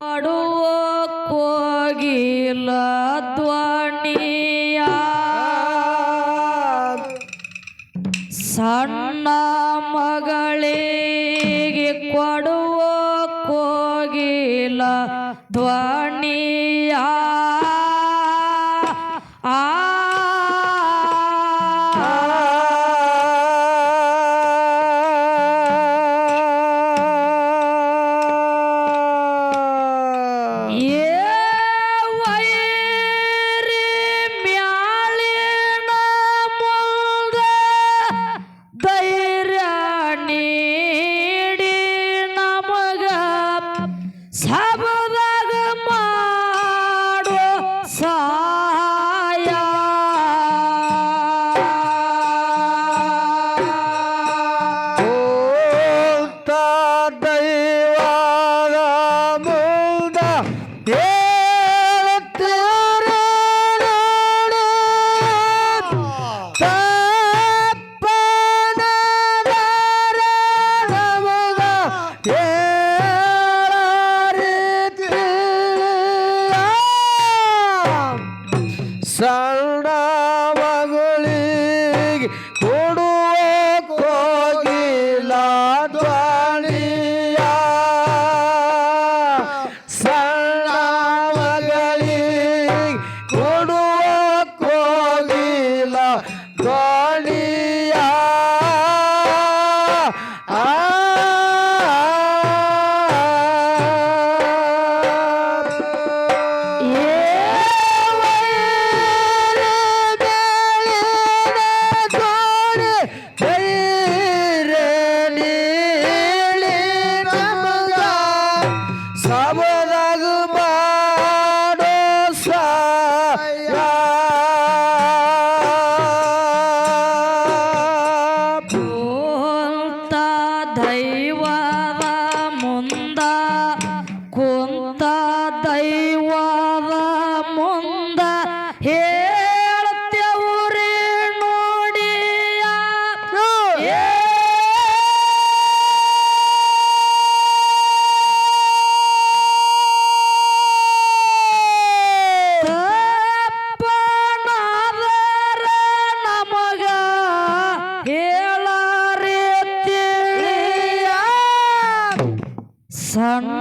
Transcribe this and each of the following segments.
ಮಾಡುವ ಕೋಗಿಲ Sal রাধায় Son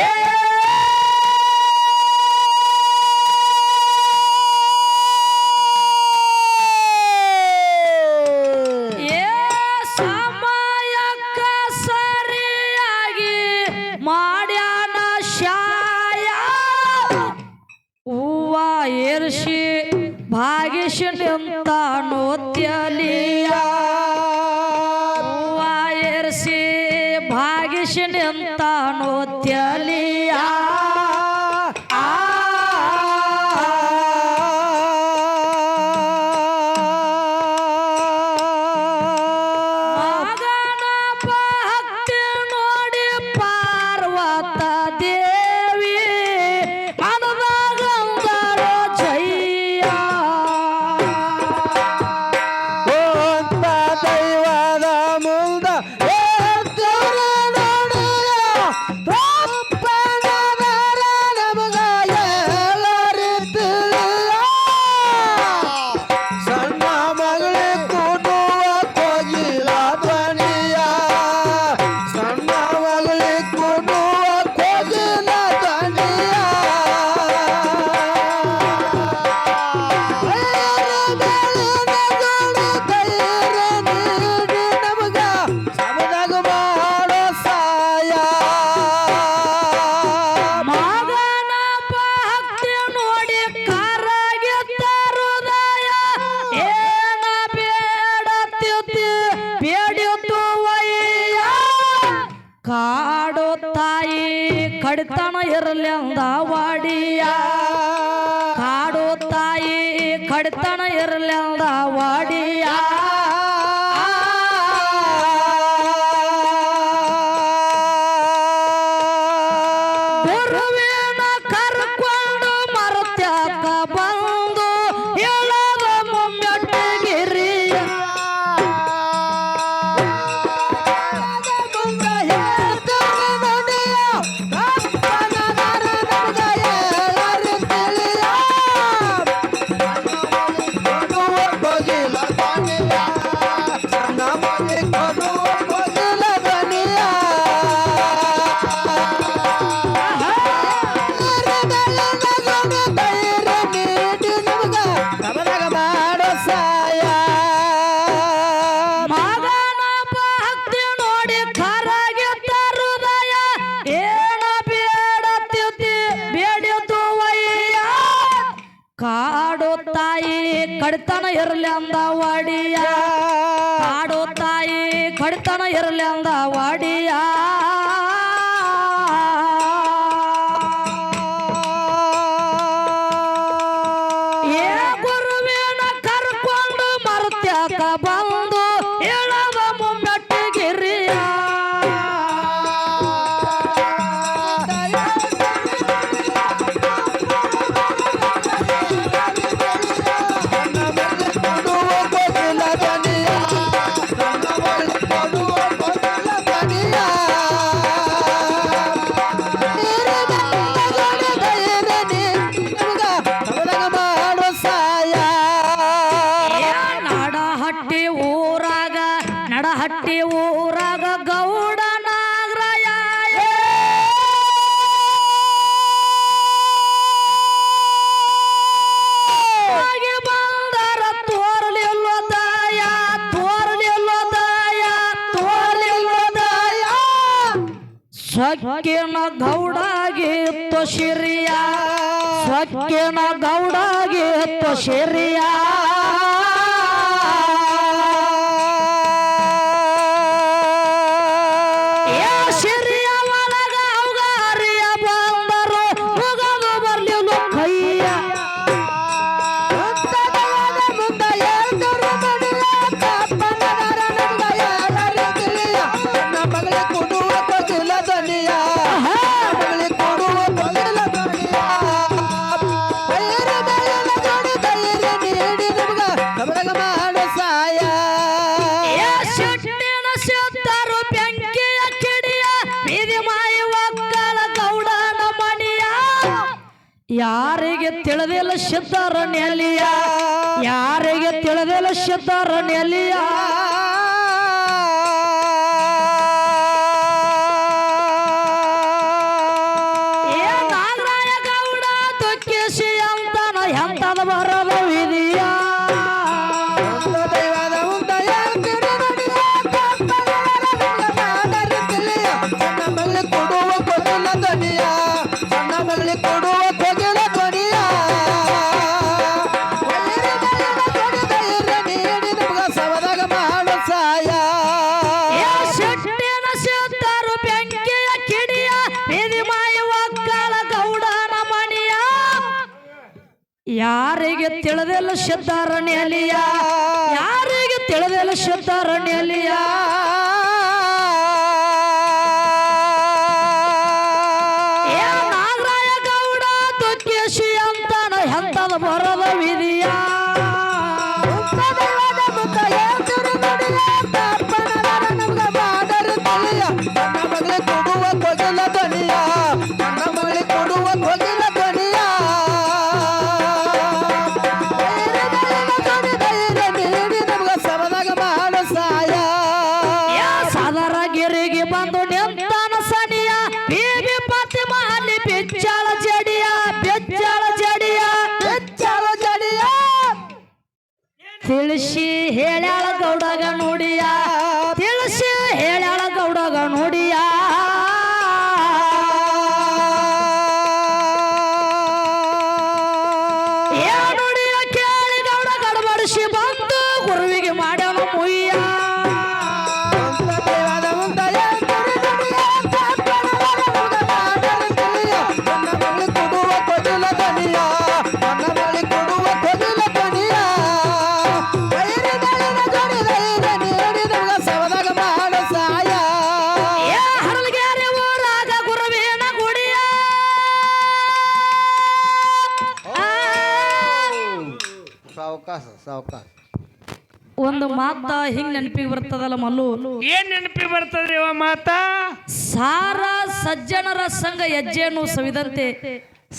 Yeah! ಭಾಗಿಸಿನಿಂತ ನೋತ್ಯಲಿಯಾ ತಾಯಿ ಕಡಿತನ ಇರಲಿ ಅಂದ ವಾಡಿಯ. ಕಾಡು ತಾಯಿ ಕಡಿತನ ಇರಲಿ ಅಂದ ವಾಡಿಯ. ಕಡಿತನ ಇರಲಿ ಅಂದ ವಾಡಿಯ. ಆಡೋ ತಾಯಿ ಕಡಿತನ ಇರಲಿ ಅಂದ ಸಕ್ಕಿನ ಗೌಡಾಗಿ ತೊಶಿರಿಯ ಸಕ್ಕಿನ ಗೌಡಾಗಿ ತೊಶಿರಿಯ ಯಾರಿಗೆ ತಿಳಿದಿಲ್ಲ ಸಿದ್ಧಾರಣ್ಯಲಿಯ ಯಾರಿಗೆ ತಿಳಿದಿಲ್ಲ ಸಿದ್ಧಾರಣ್ಯಲಿಯ ಸಿದ್ಧಾರಣ್ಯಲಿಯ ಯಾರಿಗೆ ತಿಳಿದಿಲ್ಲ ಸಿದ್ಧಾರಣ್ಯಲಿಯ ತಿಳಿಸಿ ಹೇಳ್ಯಾಳ ಗೌಡಗ ನೋಡಿಯ? ಸಾವಕಾಶ ಒಂದು ಮಾತ ಹಿಂಗ್ ನೆನಪಿಗೆ ಬರ್ತದಲ್ಲ ಮಲ್ಲು? ಏನ್ ನೆನಪಿ ಬರ್ತದ್ರಿ ಅವ ಮಾತ? ಸಾರ ಸಜ್ಜನರ ಸಂಘ ಹೆಜ್ಜೆಯನ್ನು ಸವಿದಂತೆ.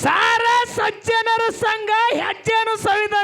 ಸಾರ ಸಜ್ಜನರ ಸಂಘ ಹೆಜ್ಜೆನು ಸವಿದ